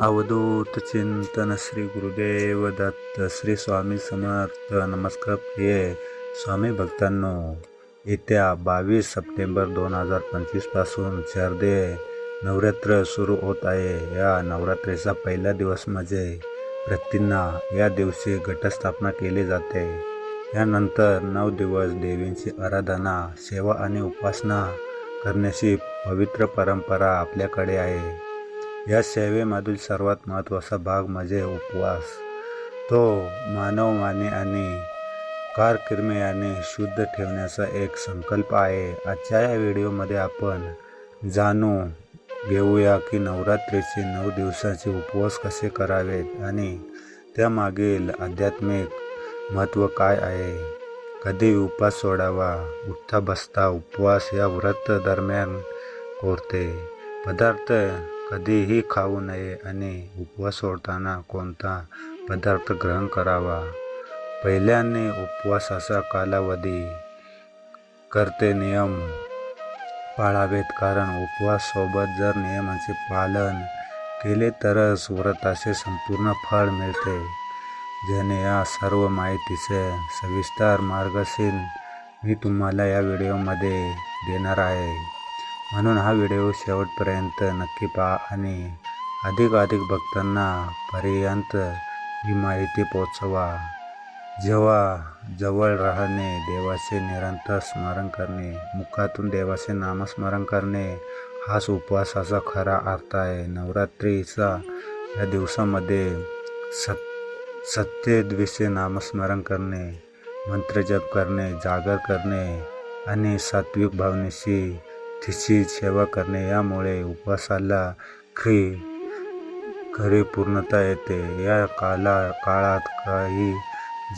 अवधूत चिंतन श्री गुरुदेव दत्त श्री स्वामी समर्थ. नमस्कार प्रिय स्वामी भक्तांनो. येत्या बावीस सप्टेंबर दोन हजार पंचवीसपासून शारदे नवरात्र सुरू होत आहे. या नवरात्रीचा पहिला दिवस म्हणजे प्रतिज्ञा या दिवशी घटस्थापना केली जाते. यानंतर नऊ दिवस देवींची आराधना सेवा आणि उपासना करण्याची पवित्र परंपरा आपल्याकडे आहे. या सेवेमधील सर्वात महत्त्वाचा भाग म्हणजे उपवास. तो मानवमाने आणि कारकिर्मयाने शुद्ध ठेवण्याचा एक संकल्प आहे. आजच्या या व्हिडिओमध्ये आपण जाणू घेऊया की नवरात्रीचे नऊ दिवसाचे उपवास कसे करावेत आणि त्यामागील आध्यात्मिक महत्त्व काय आहे? कधी उपवास सोडावा उठता बसता उपवास या व्रत दरम्यान कोरते पदार्थ कधीही खाऊ नये आणि उपवास सोडताना कोणता पदार्थ ग्रहण करावा. पहिल्याने उपवासाचा कालावधी करते नियम पाळावेत कारण उपवाससोबत जर नियमांचे पालन केले तरच व्रताचे संपूर्ण फळ मिळते. ज्याने या सर्व माहितीचे सविस्तर मार्गदर्शन मी तुम्हाला या व्हिडिओमध्ये देणार आहे. म्हणून हा व्हिडिओ शेवटपर्यंत नक्की पहा आणि अधिकाधिक भक्तांना पर्यंत ही माहिती पोचवा जेव्हा जवळ राहणे देवाचे निरंतर स्मरण करणे मुखातून देवाचे नामस्मरण करणे हाच उपवासाचा खरा अर्थ आहे. नवरात्रीचा या दिवसामध्ये सत् सत्यद्विषे नामस्मरण करणे मंत्रजप करणे जागर करणे आणि सात्विक भावनेशी तिची सेवा करणे यामुळे उपवासाला खरी खरी पूर्णता येते. या काला काळात काही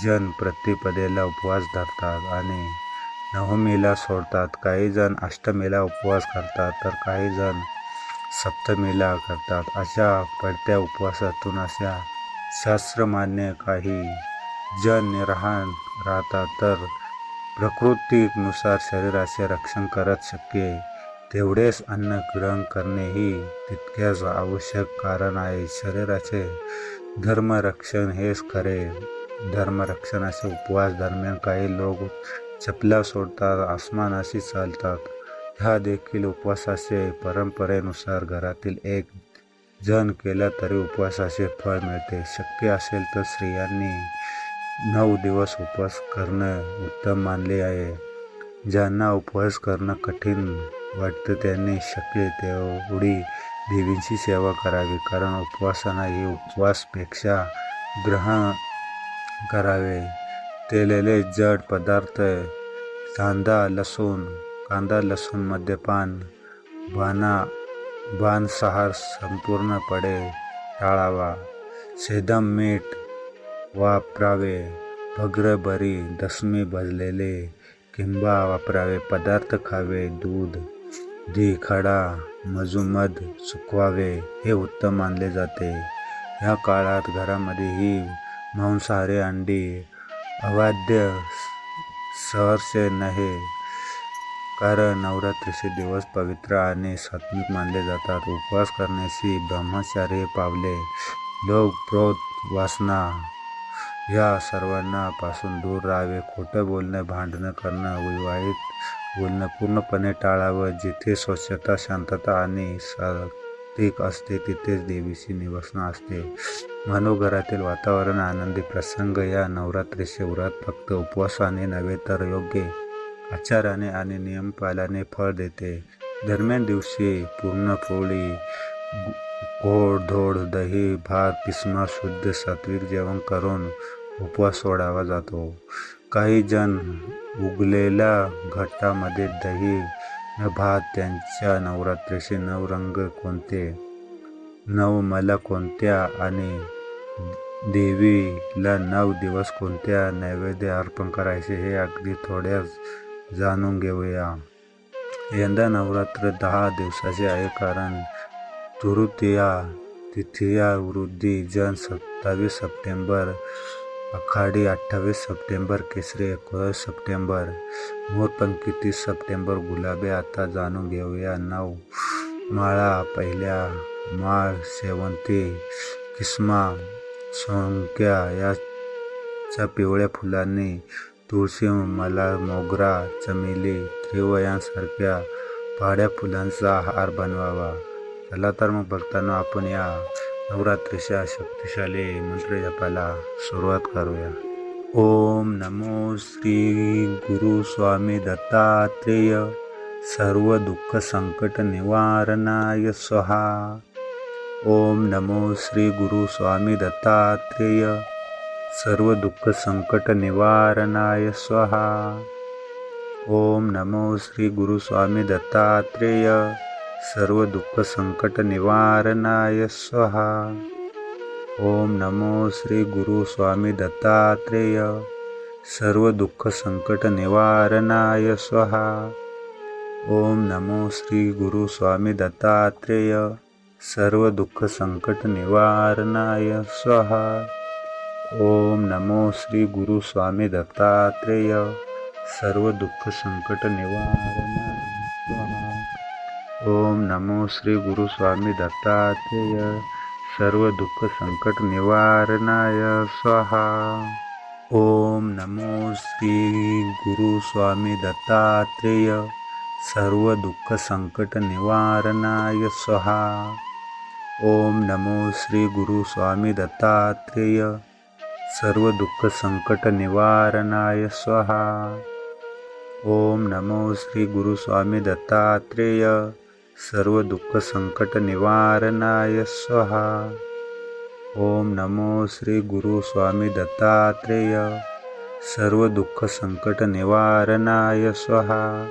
जण प्रतिपदेला उपवास धरतात आणि नवमीला सोडतात. काही जण अष्टमीला उपवास करतात तर काही जण सप्तमीला करतात. अशा पडत्या उपवासातून अशा शास्त्रमान्य काही जण निरहान राहतात तर प्रकृतीनुसार शरीराचे रक्षण करत शक्य तेवढेच अन्न ग्रहण करणे ही तितक्याच आवश्यक कारण आहे. शरीराचे धर्मरक्षण हेच खरे. धर्मरक्षणाचे उपवास दरम्यान काही लोक चपला सोडतात आसमानाशी चालतात. ह्या देखील उपवासाचे परंपरेनुसार घरातील एक जण केला तरी उपवासाचे फळ मिळते. शक्य असेल तर स्त्रियांनी नऊ दिवस उपवास करणं उत्तम मानले आहे. ज्यांना उपवास करणं कठीण वाटतं त्यांनी शक्य तेवढी देवींची सेवा करावी. कारण उपवासाना ही उपवासपेक्षा ग्रहण करावे. तेलेले जड पदार्थ कांदा लसूण कांदा लसूण मद्यपान बाना बाणसहार संपूर्णपणे टाळावा. सेदम मीठ वापरावे. भग्र बरी दसमी भजलेले किंवा वापरावे. पदार्थ खावे. दूध दी खडा मजुमध सुकवावे हे उत्तम मानले जाते. या काळात घरामध्येही मांसाहारी अंडी अवाद्य सहर्षे नहे कारण नवरात्रीचे दिवस पवित्र आणि सात्मिक मानले जातात. उपवास करण्याची ब्रह्मचार्य पावले लोक प्रोत वासना या सर्वांना पासून दूर राहावे. खोटं बोलणं भांडणं करणं विवाहित बोलणं पूर्णपणे टाळावं. जिथे स्वच्छता शांतता आणि सात्विक असते तिथेच देवीची निवसना असते. मनोघरातील वातावरण आनंदी प्रसंग या नवरात्री शिवरात फक्त उपवासाने नव्हे तर योग्य आचाराने आणि नियम पाळल्याने फळ देते. दरम्यान दिवशी पूर्ण पोळी गोड धोड दही भात किसमा शुद्ध सात्विक जेवण करून उपवास सोडावा जातो. काही जण उगलेल्या घटामध्ये दही भात त्यांच्या नवरात्रीचे नऊ रंग कोणते? नऊ मला कोणत्या आणि देवीला नऊ दिवस कोणत्या नैवेद्य अर्पण करायचे हे अगदी थोड्याच जाणून घेऊया. यंदा नवरात्र दहा दिवसाचे आहे कारण तृतीया तिथिया वृद्धी जन सत्तावीस सप्टेंबर आखाडी अठ्ठावीस सप्टेंबर केसरी एकोणीस सप्टेंबर मोरपंखी तीस सप्टेंबर गुलाबी आता जाणून घेऊया नऊ माळा पहिल्या माळ शेवंती किस्मा सोंग्या याच्या पिवळ्या फुलांनी तुळशी मला मोगरा चमेली त्रिव यांसारख्या पाड्या फुलांचा हार बनवावा चला तर मग बघताना आपण या नवरात्रीच्या शक्तिशाली मंत्र जपाला सुरुवात करूया ओम नमो श्री गुरु स्वामी दत्तात्रेय सर्व दुःख संकट निवारणाय स्वाहा ओम नमो श्री गुरु स्वामी दत्तात्रेय सर्व दुःख संकट निवारणाय स्वाहा ओम नमो श्री गुरु स्वामी दत्तात्रेय सर्वदुःखसङ्कटनिवारणाय स्वाहा। ॐ नमो श्रीगुरुस्वामिदत्तात्रेय सर्वदुःखसङ्कटनिवारणाय सर्वदुःखसङ्कटनिवारणाय ॐ नमो श्रीगुरुस्वामिदत्तात्रेय सर्वदुःखसङ्कटनिवारणाय स्वाहा। ॐ नमो श्रीगुरुस्वामिदत्तात्रेय सर्वदुःखसङ्कटनिवारणाय ओम नमो श्री गुरु स्वामी दत्तात्रेय सर्व दुःख संकट निवारणाय स्वाहा। ओम नमो श्री गुरु स्वामी दत्तात्रेय सर्व दुःख संकट निवारणाय स्वाहा। ओम नमो श्री गुरु स्वामी दत्तात्रेय सर्व दुःख संकट निवारणाय स्वाहा। ओम नमो श्री गुरु स्वामी दत्तात्रेय सर्वदुःखसङ्कटनिवारणाय स्वाहा। ॐ नमो श्रीगुरुस्वामिदत्तात्रेय सर्वदुःखसङ्कटनिवारणाय स्वाहा।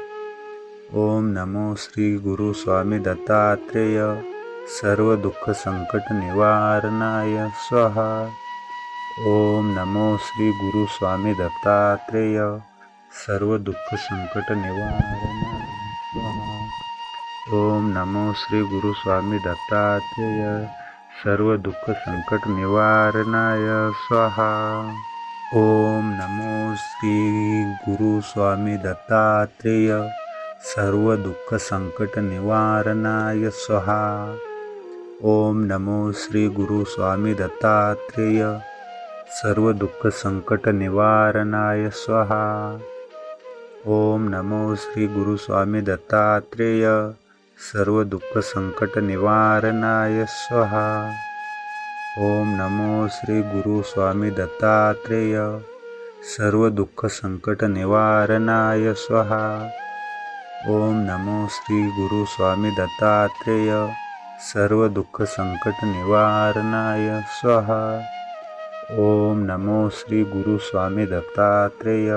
ॐ नमो श्रीगुरुस्वामिदत्तात्रेय सर्वदुःखसङ्कटनिवारणाय स्वाहा। ॐ नमो श्रीगुरुस्वामिदत्तात्रेय सर्वदुःखसङ्कटनिवारणाय ॐ नमो श्रीगुरुस्वामिदत्तात्रेय सर्वदुःखसङ्कटनिवारणाय स्वाहा। ॐ नमो श्रीगुरुस्वामिदत्तात्रेय सर्वदुःखसङ्कटनिवारणाय स्वाहा। ॐ नमो श्रीगुरुस्वामिदत्तात्रेय सर्वदुःखसङ्कटनिवारणाय स्वाहा। ॐ नमो श्रीगुरुस्वामिदत्तात्रेय सर्व दुःख संकट निवारणाय स्वाहा. ओम नमो श्री गुरु स्वामी दत्तात्रेय. सर्व दुःख संकट निवारणाय स्वाहा. ओम नमो श्री गुरु स्वामी दत्तात्रेय. सर्व दुःख संकट निवारणाय स्वाहा. ओम नमो श्री गुरु स्वामी दत्तात्रेय.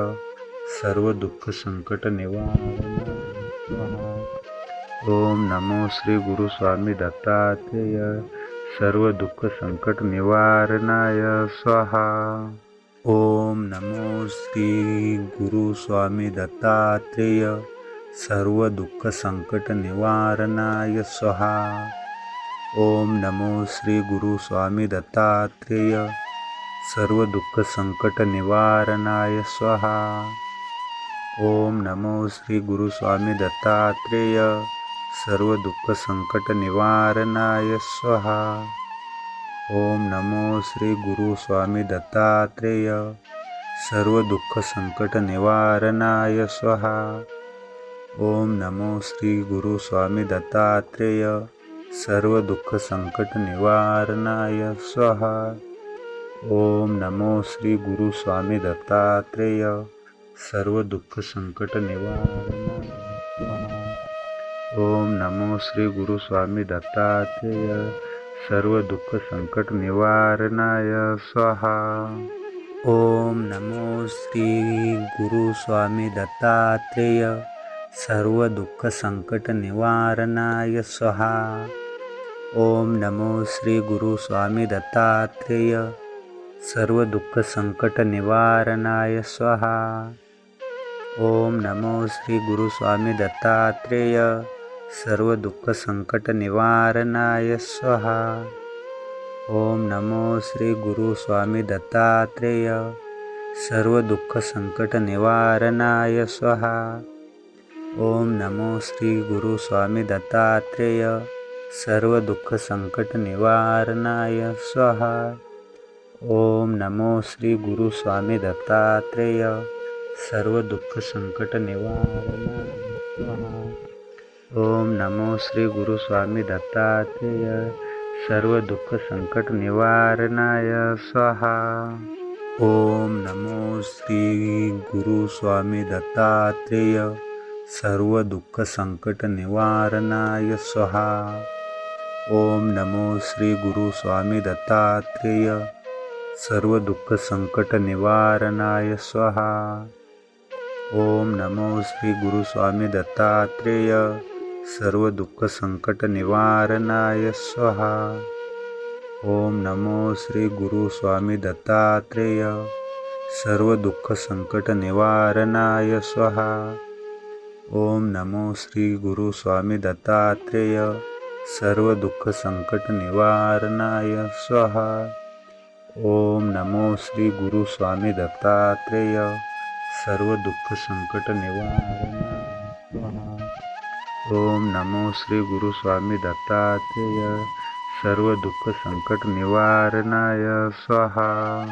सर्व दुःख संकट निवारणाय स्वाहा. ॐ नमो श्रीगुरुस्वामिदत्तात्रेय सर्वदुःखसङ्कटनिवारणाय स्वाहा। ॐ नमो श्रीगुरुस्वामिदत्तात्रेय सर्वदुःखसङ्कटनिवारणाय स्वाहा। ॐ नमो श्रीगुरुस्वामिदत्तात्रेय सर्वदुःखसङ्कटनिवारणाय स्वाहा। ॐ नमो श्रीगुरुस्वामिदत्तात्रेय दत्तात्रेय सर्व दुःख संकट निवारणाय स्वाहा. ओम नमो श्री गुरु स्वामी दत्तात्रेय. सर्व दुःख संकट निवारणाय स्वाहा. ओम नमो श्री गुरु स्वामी दत्तात्रेय. सर्व दुःख संकट निवारणाय स्वाहा. ओम नमो श्री गुरु स्वामी दत्तात्रेय. सर्व दुःख संकट निवारणाय ॐ नमो श्री दत्तात्रेय। सर्वदुःखसङ्कटनिवारणाय स्वाहा। ॐ नमो श्रीगुरुस्वामी दत्तात्रेय। सर्वदुःखसङ्कटनिवारणाय स्वाहा। ॐ नमो श्री दत्तात्रेय। सर्वदुःखसङ्कटनिवारणाय स्वाहा। ॐ नमो श्री दत्तात्रेय। सर्व दुःख संकट निवारणाय स्वाहा ओम नमो श्री गुरु स्वामी दत्तात्रेय। सर्व दुःख संकट निवारणाय स्वाहा ओम नमो श्री गुरु स्वामी दत्तात्रेय। सर्व दुःख संकट निवारणाय स्वाहा ओम नमो श्री गुरु स्वामी दत्तात्रेय। सर्व दुःख संकट निवारणाय स्वाहा ओम नमो श्री गुरु स्वामी दत्तात्रेय सर्व दुःख संकट निवारणाय स्वाहा। ओम नमो श्री गुरु स्वामी दत्तात्रेय सर्व दुःख संकट निवारणाय स्वाहा। ओम नमो श्री गुरु स्वामी दत्तात्रेय सर्व दुःख संकट निवारणाय स्वाहा। ओम नमो श्री गुरु स्वामी दत्तात्रेय सर्वदुःखसङ्कटनिवारणाय स्वाहां। नमो श्रीगुरुस्वामिदत्तात्रेय सर्वदुःखसङ्कटनिवारणाय स्वाहा। ॐ नमो श्रीगुरुस्वामिदत्तात्रेय सर्वदुःखसङ्कटनिवारणाय स्वाहा। ॐ नमो श्रीगुरुस्वामिदत्तात्रेय सर्वदुःखसङ्कटनिवारणाय ओम नमो श्री गुरु स्वामी दत्तात्रेय. सर्व दुःख संकट निवारणाय. स्वाहा.